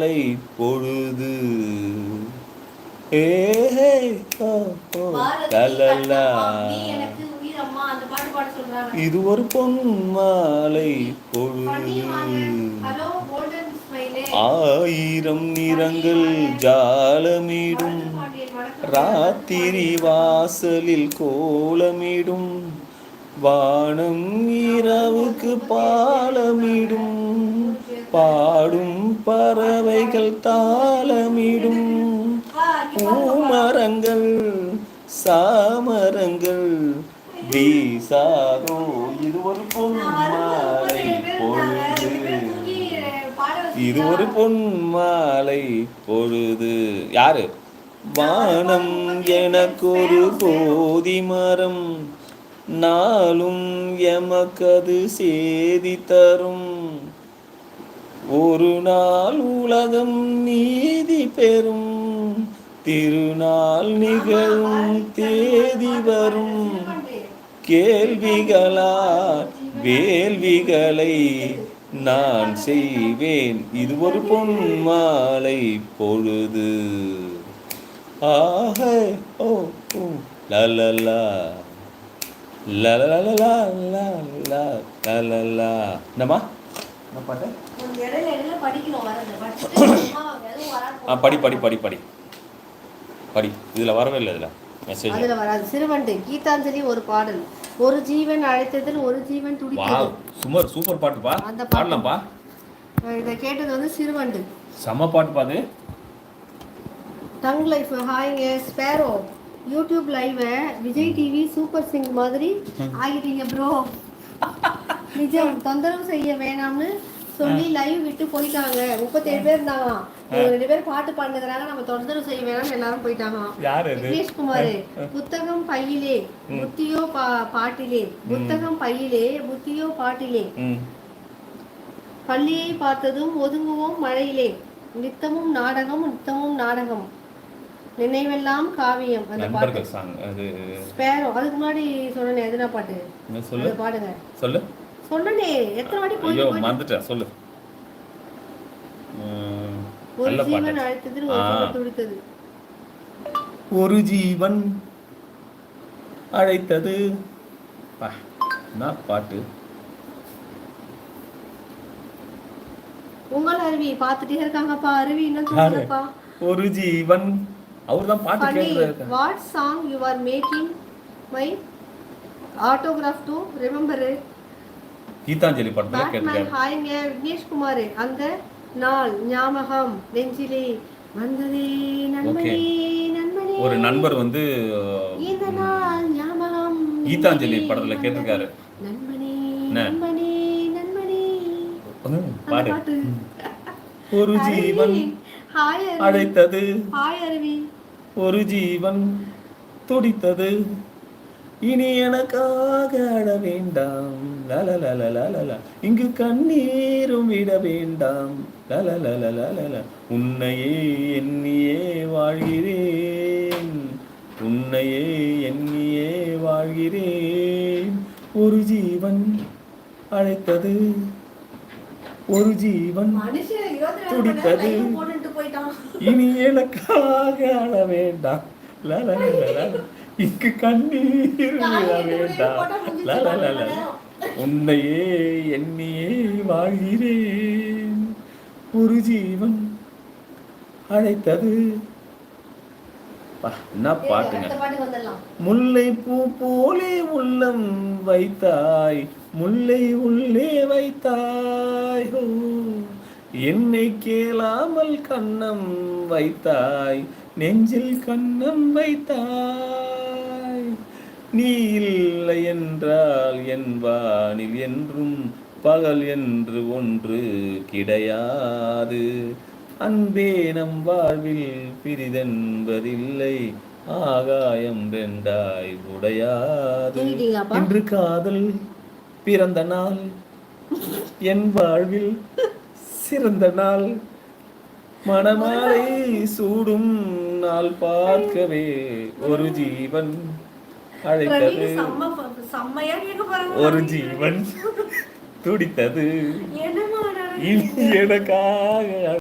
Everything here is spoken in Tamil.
மாலை பொழுது. ஏ லலலா. இது ஒரு பொன் மாலை. பொழுது. ஆயிரம் நிறங்கள் ஜாலமிடும். ராத்திரி வாசலில் கோலமிடும். வானம் இரவுக்கு பாலமிடும். பாடும் பறவைகள் தாளமிடும். பூமரங்கள் சாமரங்கள் வீசாதோ இது ஒரு பொன்மாலை பொழுது. இது ஒரு பொன்மாலை பொழுது. யாரு? வானம் எனக்கொரு போதி மரம் நாளும் எமக்கது சேதி தரும். ஒரு நாள் உலகம் நீதி பெறும் திருநாள் நிகழும் தேதி வரும். கேள்விகளா வேள்விகளை நான் செய்வேன். இது ஒரு பொன் மாலை பொழுது. ஆஹே ஓ ஓ லலலா லலலலா லலலா என்னம்மா? என்ன பாட்டு? ஆ படி படி படி படி. படி. இதில் வரவே இல்லை இதில். மெசேஜ் அதுல வராது. சிறுவண்டு கீதாஞ்சலி ஒரு பாடல். ஒரு ஜீவன் அழைத்ததில் ஒரு ஜீவன் துடித்தது. சுமர் சூப்பர் பாட்டுப்பா அந்த பாட்டு. பாடலாம்ப்பா. இதை கேட்டது வந்து சிறுவண்டு. செம்ம பாட்டுப்பா அது. Thug life ஹாய்ங்க sparrow. YouTube live Vijay TV super singer மாதிரி ஆகிட்டீங்க ப்ரோ நிஜம் தொந்தரவு செய்ய வேணாம்னு சொல்லி லைவ் விட்டு போயிட்டாங்க. முப்பத்தேழு பேர் இருந்தாங்களாம் ரெண்டு பேர் பாட்டு பாடுகிறாங்க நம்ம தொந்தரவு செய்ய வேணாம்னு எல்லாரும் போயிட்டாங்களாம் யார் விக்னேஷ் குமார் புத்தகம் பையிலே புத்தியோ பா பாட்டிலே புத்தகம் பையிலே புத்தியோ பாட்டிலே. பள்ளியை பார்த்ததும் ஒதுங்குவோம் மழையிலே. நித்தமும் நாடகம் நித்தமும் நாடகம். நினைவெல்லாம் காவியம். அந்த பாட்டு. ஸ்பேரோ அதுக்கு முன்னாடி சொன்னேனே எதுனா பாட்டு? பாடுங்க சொல்லு. சொன்னனே. எத்தனை வாட்டி ஐயோ போயிட்டு போயிட்டு மறந்துட்டேன். சொல்லு. ஒரு ஜீவன் பாட்டு. அழைத்ததில் ஒரு. ஜீவன் துடித்தது ஒரு ஜீவன் அழைத்தது. என்ன பாட்டு? உங்கள் அருவி பார்த்துட்டே இருக்காங்கப்பா. அருவி இன்னும் யாரு? தூங்கலப்பா ஒரு ஜீவன். அவர் தான் பாட்டு பண்ணி கேட்குறாரு what song you are making my autograph to remember Geethanjali படத்துல கேட்டிருக்காரு. ஹாய்ங்க விக்னேஷ் குமார் அந்த நாள் ஞாபகம் நெஞ்சிலே வந்ததே நண்பனே நண்பனே. ஒரு நண்பர் வந்து இந்த நாள் ஞாபகம் கீதாஞ்சலி படத்துல. கேட்டிருக்காரு. நண்பனே? நண்பனே நண்பனே. பாடு ஒரு ஜீவன் அழைத்தது ஹாய் அருவி ஒரு ஜீவன் துடித்தது. இனி எனக்காக அழ வேண்டாம் லலலலலலல. இங்கு கண்ணீரும் விட வேண்டாம் லலலலலலல. உன்னையே எண்ணியே வாழ்கிறேன் உன்னையே எண்ணியே வாழ்கிறேன் ஒரு ஜீவன் அழைத்தது ஒரு ஜீவன் துடித்தது. இனி எனக்காக அழ வேண்டாம் லலலலல. இங்கு கண்ணீர் வேண்டாம். உன்னையே எண்ணியே வாழ்கிறேன். ஒரு ஜீவன் அழைத்தது. என்ன பாட்டுங்க. முல்லை பூ போலே உள்ளம் வைத்தாய். முல்லை உள்ளே வைத்தாய். என்னை கேளாமல் கண்ணம் வைத்தாய். நெஞ்சில் கண்ணம் வைத்தாய். நீ இல்லை என்றால் என் வானில் என்றும் பகல் என்று ஒன்று கிடையாது. அன்பே நம் வாழ்வில் பிரிதென்பதில்லை ஆகாயம் ரெண்டாய் உடையாது? இன்று காதல் பிறந்த நாள் என் வாழ்வில் சிறந்த நாள். மணமாலை சூடும் நாள் பார்க்கவே ஒரு ஜீவன். அழைத்தது. ஒரு ஜீவன் துடித்தது. எனக்காக